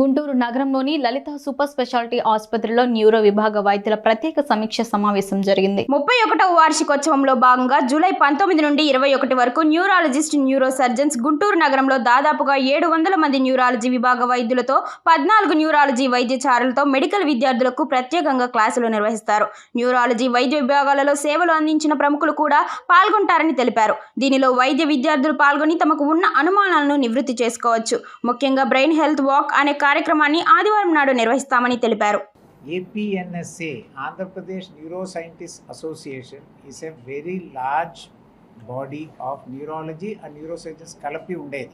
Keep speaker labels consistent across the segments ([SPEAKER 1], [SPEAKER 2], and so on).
[SPEAKER 1] గుంటూరు నగరంలోని Lalitha super speciality ఆసుపత్రిలో neuro విభాగ వైద్యుల ప్రత్యేక సమీక్ష సమావేశం జరిగింది.
[SPEAKER 2] ముప్పై ఒకటవ వార్షికోత్సవంలో భాగంగా జూలై పంతొమ్మిది నుండి ఇరవై ఒకటి వరకు న్యూరాలజిస్ట్ న్యూరో సర్జన్స్ గుంటూరు నగరంలో దాదాపుగా ఏడు వందల మంది న్యూరాలజీ విభాగ వైద్యులతో పద్నాలుగు న్యూరాలజీ వైద్యచారులతో మెడికల్ విద్యార్థులకు ప్రత్యేకంగా క్లాసులు నిర్వహిస్తారు. న్యూరాలజీ వైద్య విభాగాలలో సేవలు అందించిన ప్రముఖులు కూడా పాల్గొంటారని తెలిపారు. దీనిలో వైద్య విద్యార్థులు పాల్గొని తమకు ఉన్న అనుమానాలను నివృత్తి చేసుకోవచ్చు. ముఖ్యంగా బ్రెయిన్ హెల్త్ వాక్ అనే కార్యక్రమాన్ని ఆదివారం నాడు నిర్వహిస్తామని తెలిపారు.
[SPEAKER 3] APNSA Andhra Pradesh Pradesh association is a very large body of neurology and and neurosurgeons కలిపి ఉండేది.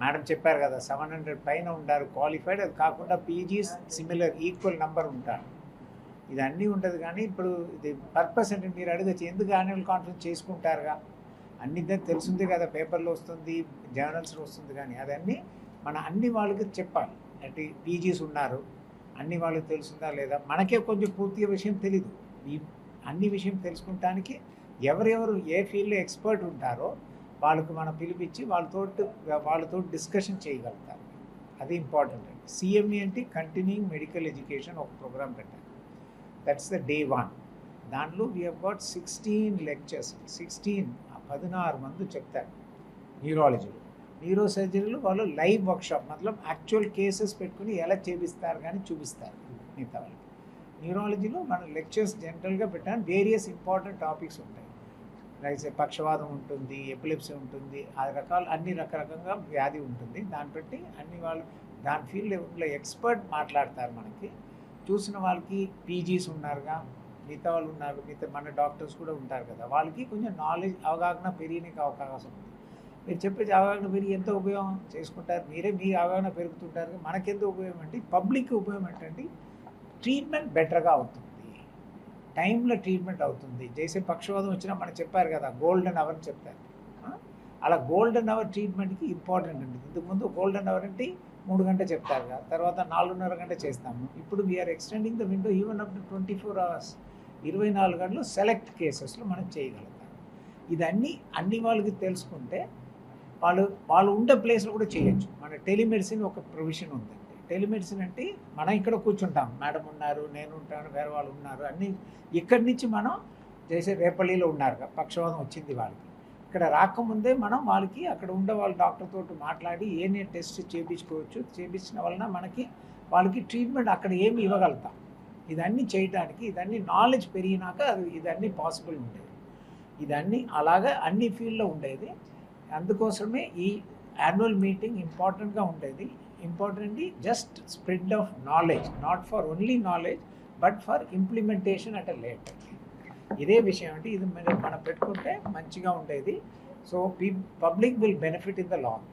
[SPEAKER 3] మేడం చెప్పారు కదా సెవెన్ హండ్రెడ్ పైన ఉండారు క్వాలిఫైడ్ అది కాకుండా పీజీస్ సిమిలర్ ఈక్వల్ నెంబర్ ఉంటారు. ఇది అన్నీ ఉండదు కానీ ఇప్పుడు ఇది పర్పస్ అంటే మీరు అడగచ్చు ఎందుకు యాన్యువల్ కాన్ఫరెన్స్ చేసుకుంటారుగా? అన్ని ద- తెలిసింది కదా పేపర్లో వస్తుంది జర్నల్స్లో వస్తుంది కానీ అదన్నీ మన అన్ని వాళ్ళకి చెప్పాలి. అంటే పీజీస్ ఉన్నారు. అన్ని వాళ్ళకి తెలుసుందా లేదా? మనకే కొంచెం పూర్తిగా విషయం తెలీదు. ఈ అన్ని విషయం తెలుసుకుంటానికి ఎవరెవరు ఏ ఫీల్డ్లో ఎక్స్పర్ట్ ఉంటారో వాళ్ళకు మనం పిలిపించి వాళ్ళతో వాళ్ళతో డిస్కషన్ చేయగలుగుతారు. అది ఇంపార్టెంట్ అండి. సిఎంఈ అంటే కంటిన్యూయింగ్ మెడికల్ ఎడ్యుకేషన్ ఒక ప్రోగ్రామ్ పెట్టారు. దట్స్ ద డే వన్ దాంట్లో we have sixteen lectures sixteen పదినారు మంది చెప్తారు. న్యూరాలజీలో న్యూరో సర్జరీలో వాళ్ళు లైవ్ వర్క్షాప్ మతలబ్ యాక్చువల్ కేసెస్ పెట్టుకుని ఎలా చేపిస్తారు కానీ చూపిస్తారు మిగతా వాళ్ళకి. న్యూరాలజీలో మనం లెక్చర్స్ జనరల్గా పెట్టాను వేరియస్ ఇంపార్టెంట్ టాపిక్స్ ఉంటాయి. లైక్ పక్షవాదం ఉంటుంది ఎపిలిప్సీ ఉంటుంది ఆ రకాల అన్ని రకరకంగా వ్యాధి ఉంటుంది. దాన్ని బట్టి అన్ని వాళ్ళు దాని ఫీల్డ్లో ఎక్స్పర్ట్ మాట్లాడతారు మనకి. చూసిన వాళ్ళకి పీజీస్ ఉన్నారుగా మిగతా వాళ్ళు ఉన్నారు మిగతా మన డాక్టర్స్ కూడా ఉంటారు కదా వాళ్ళకి కొంచెం నాలెడ్జ్ అవగాహన పెరిగినకి అవకాశం ఉంది మీరు చెప్పేసి అవగాహన పెరిగి ఎంత ఉపయోగం చేసుకుంటారు? మీరే మీ అవగాహన పెరుగుతుంటారు. మనకెంత ఉపయోగం అంటే పబ్లిక్ ఉపయోగం ఏంటంటే ట్రీట్మెంట్ బెటర్గా అవుతుంది. టైంలో ట్రీట్మెంట్ అవుతుంది. చేసే పక్షవాదం వచ్చినా మనం చెప్పారు కదా గోల్డెన్ అవర్ అని చెప్తారు అలా గోల్డెన్ అవర్ ట్రీట్మెంట్కి ఇంపార్టెంట్ అండి. ఇంతకుముందు గోల్డెన్ అవర్ అంటే మూడు గంట చెప్తారు కదా తర్వాత నాలుగున్నర గంట చేస్తాము. ఇప్పుడు we're extending the window even up to twenty four hours ఇరవై నాలుగు గంటలు సెలెక్ట్ కేసెస్లో మనం చేయగలుగుతాం. ఇదన్నీ అన్ని వాళ్ళకి తెలుసుకుంటే వాళ్ళు వాళ్ళు ఉండే ప్లేస్లో కూడా చేయొచ్చు. మన టెలిమెడిసిన్ ఒక ప్రొవిజన్ ఉందండి. టెలిమెడిసిన్ అంటే మనం ఇక్కడ కూర్చుంటాం. మేడం ఉన్నారు నేను ఉంటాను వేరే వాళ్ళు ఉన్నారు అన్నీ ఇక్కడి నుంచి మనం చేసే రేపల్లిలో ఉన్నారు. పక్షవాదం వచ్చింది వాళ్ళకి. ఇక్కడ రాకముందే మనం వాళ్ళకి అక్కడ ఉండే వాళ్ళ డాక్టర్తో మాట్లాడి ఏనే టెస్ట్ చేయించుకోవచ్చు చేయించిన వలన మనకి వాళ్ళకి ట్రీట్మెంట్ అక్కడ ఏమి ఇవ్వగలుగుతాం. ఇదన్నీ చేయడానికి ఇదన్నీ నాలెడ్జ్ పెరిగినాక అది ఇదన్నీ పాసిబుల్ ఉండేది. ఇదన్నీ అలాగా అన్ని ఫీల్డ్లో ఉండేది. అందుకోసమే ఈ యాన్యువల్ మీటింగ్ ఇంపార్టెంట్గా ఉండేది. Importantly just spread of knowledge not for only knowledge but for implementation at a late ఇదే విషయం అంటే ఇది మనం మనం పెట్టుకుంటే మంచిగా ఉండేది. So P public will benefit in the long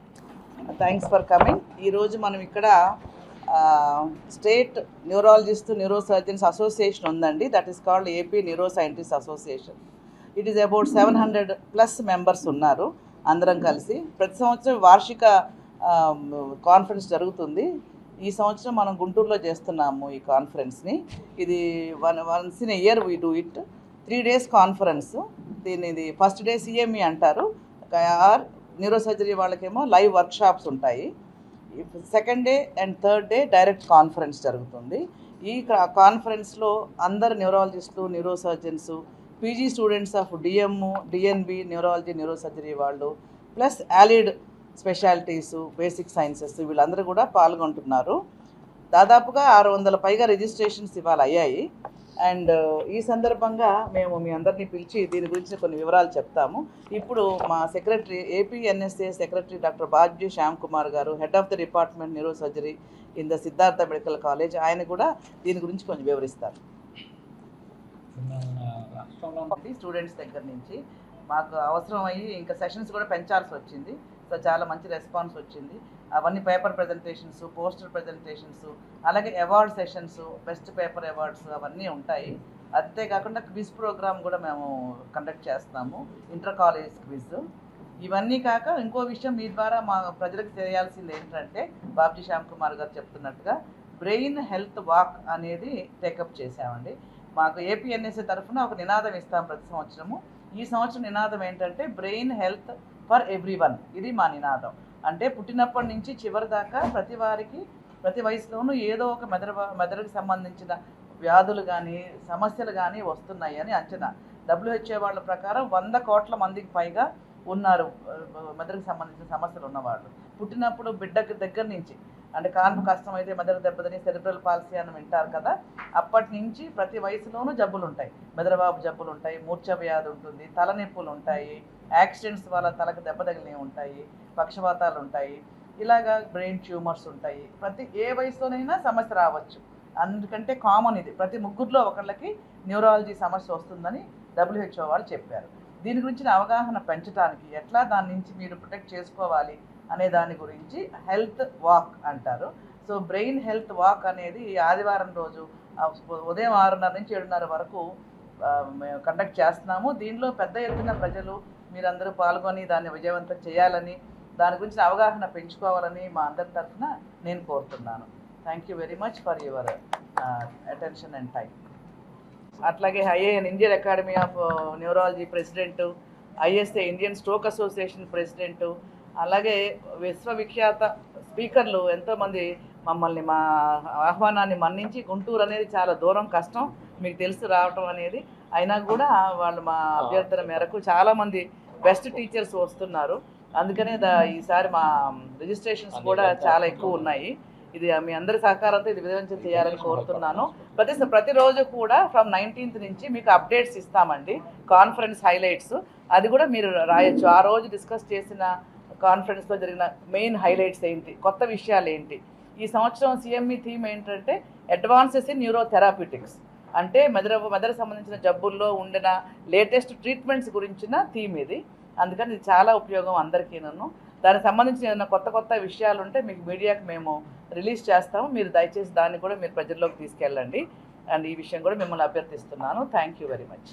[SPEAKER 4] thanks for coming ఈరోజు మనం ఇక్కడ state neurologist neuro surgeons association ఉందండి. That is called AP neuro scientist association it is about seven hundred plus members ఉన్నారు. అందరం కలిసి. ప్రతి సంవత్సరం వార్షిక కాన్ఫరెన్స్ జరుగుతుంది. ఈ సంవత్సరం మనం గుంటూరులో చేస్తున్నాము ఈ కాన్ఫరెన్స్ని. ఇది one once in year we do it. Three days conference. దీన్ని ఇది ఫస్ట్ డే సిఎంఈ అంటారు. ఆర్ న్యూరో సర్జరీ వాళ్ళకేమో లైవ్ వర్క్షాప్స్ ఉంటాయి. Second day and third day direct conference జరుగుతుంది. ఈ కాన్ఫరెన్స్లో అందరు న్యూరాలజిస్టులు neurosurgeons PG students of DM DNB neurology neuro surgery వాళ్ళు plus allied specialities basic sciences వీళ్ళందరూ కూడా పాల్గొంటున్నారు. దాదాపుగా ఆరు వందల పైగా రిజిస్ట్రేషన్స్ ఇవాళ అయ్యాయి. అండ్ ఈ సందర్భంగా మేము మీ అందరినీ పిలిచి దీని గురించి కొన్ని వివరాలు చెప్తాము. ఇప్పుడు మా secretary APNSA secretary doctor Bajji Shyam Kumar garu head of the department neuro surgery in the Siddhartha medical college ఆయన కూడా దీని గురించి కొంచెం వివరిస్తారు. స్టూడెంట్స్ దగ్గర నుంచి. మాకు అవసరమయ్యి ఇంకా సెషన్స్ కూడా పెంచాల్సి వచ్చింది. సో చాలా మంచి రెస్పాన్స్ వచ్చింది. అవన్నీ పేపర్ ప్రజెంటేషన్స్ పోస్టర్ ప్రజెంటేషన్స్ అలాగే award sessions best paper awards అవన్నీ ఉంటాయి. అంతేకాకుండా క్విజ్ ప్రోగ్రామ్ కూడా మేము కండక్ట్ చేస్తాము. ఇంటర్ కాలేజ్ క్విజ్ ఇవన్నీ కాక ఇంకో విషయం మీ ద్వారా మా ప్రజలకు తెలియాల్సింది ఏంటంటే బాబ్జీ శ్యామ్ కుమార్ గారు చెప్తున్నట్టుగా బ్రెయిన్ హెల్త్ వాక్ అనేది టేకప్ చేసామండి మాకు ఏపీఎన్ఎస్ఏ తరఫున ఒక నినాదం ఇస్తాం ప్రతి సంవత్సరము. ఈ సంవత్సరం నినాదం ఏంటంటే brain health for every one ఇది మా నినాదం. అంటే పుట్టినప్పటి నుంచి చివరి దాకా ప్రతి వారికి ప్రతి వయసులోనూ ఏదో ఒక మెదడు మెదడుకు సంబంధించిన వ్యాధులు కానీ సమస్యలు కానీ వస్తున్నాయి అని అంచనా. డబ్ల్యూహెచ్ఏ వాళ్ళ ప్రకారం వంద కోట్ల మందికి పైగా ఉన్నారు మెదడుకు సంబంధించిన సమస్యలు ఉన్నవాళ్ళు. పుట్టినప్పుడు బిడ్డకి దగ్గర నుంచి అంటే కాన్పు కష్టమైతే మెదడు దెబ్బతిని సెరిబ్రల్ పాలసీ అని వింటారు కదా అప్పటి నుంచి ప్రతి వయసులోనూ జబ్బులు ఉంటాయి మెదడుబాబు జబ్బులు ఉంటాయి మూర్ఛ వ్యాధి ఉంటుంది తలనొప్పులు ఉంటాయి యాక్సిడెంట్స్ వల్ల తలకు దెబ్బ తగిలినవి ఉంటాయి పక్షపాతాలు ఉంటాయి ఇలాగా బ్రెయిన్ ట్యూమర్స్ ఉంటాయి ప్రతి ఏ వయసులోనైనా సమస్య రావచ్చు. అందుకంటే కామన్ ఇది. ప్రతి ముగ్గురులో ఒకళ్ళకి న్యూరాలజీ సమస్య వస్తుందని డబ్ల్యూహెచ్ఓ వాళ్ళు చెప్పారు. దీని గురించిన అవగాహన పెంచడానికి ఎట్లా దాని నుంచి మీరు ప్రొటెక్ట్ చేసుకోవాలి? అనే దాని గురించి హెల్త్ వాక్ అంటారు. సో బ్రెయిన్ హెల్త్ వాక్ అనేది ఆదివారం రోజు ఉదయం ఆరున్నర నుంచి ఏడున్నర వరకు మేము కండక్ట్ చేస్తున్నాము. దీనిలో పెద్ద ఎత్తున ప్రజలు మీరందరూ పాల్గొని దాన్ని విజయవంతం చేయాలని దాని గురించి అవగాహన పెంచుకోవాలని మా అందరి తరఫున నేను కోరుతున్నాను. Thank you very much for your attention and time అట్లాగే IAN Indian academy of neurology president ISA Indian stroke association president అలాగే విశ్వవిఖ్యాత స్పీకర్లు ఎంతోమంది మమ్మల్ని మా ఆహ్వానాన్ని మన్నించి గుంటూరు అనేది చాలా దూరం కష్టం మీకు తెలుసు రావటం అనేది. అయినా కూడా వాళ్ళు మా అభ్యర్థన మేరకు చాలామంది బెస్ట్ టీచర్స్ వస్తున్నారు. అందుకనే దా ఈసారి మా రిజిస్ట్రేషన్స్ కూడా చాలా ఎక్కువ ఉన్నాయి. ఇది మీ అందరి సహకారంతో ఇది విజయవంతం చేయాలని కోరుతున్నాను. ప్రతి ప్రతిరోజు కూడా ఫ్రమ్ నైన్టీన్త్ నుంచి మీకు అప్డేట్స్ ఇస్తామండి. Conference highlights. అది కూడా మీరు రాయొచ్చు. ఆ రోజు డిస్కస్ చేసిన కాన్ఫరెన్స్లో జరిగిన మెయిన్ హైలైట్స్ ఏంటి కొత్త విషయాలు ఏంటి? ఈ సంవత్సరం సిఎంఈ థీమ్ ఏంటంటే అడ్వాన్సెస్ ఇన్ న్యూరోథెరాపిటిక్స్ అంటే మెదడు మెదడు సంబంధించిన జబ్బుల్లో ఉండిన లేటెస్ట్ ట్రీట్మెంట్స్ గురించిన థీమ్ ఇది. అందుకని ఇది చాలా ఉపయోగం అందరికీ నన్ను దానికి సంబంధించిన ఏదైనా కొత్త కొత్త విషయాలు ఉంటే మీకు మీడియాకి మేము రిలీజ్ చేస్తాము. మీరు దయచేసి దాన్ని కూడా మీరు ప్రజల్లోకి తీసుకెళ్ళండి. అండ్ ఈ విషయం కూడా మిమ్మల్ని అభ్యర్థిస్తున్నాను. Thank you very much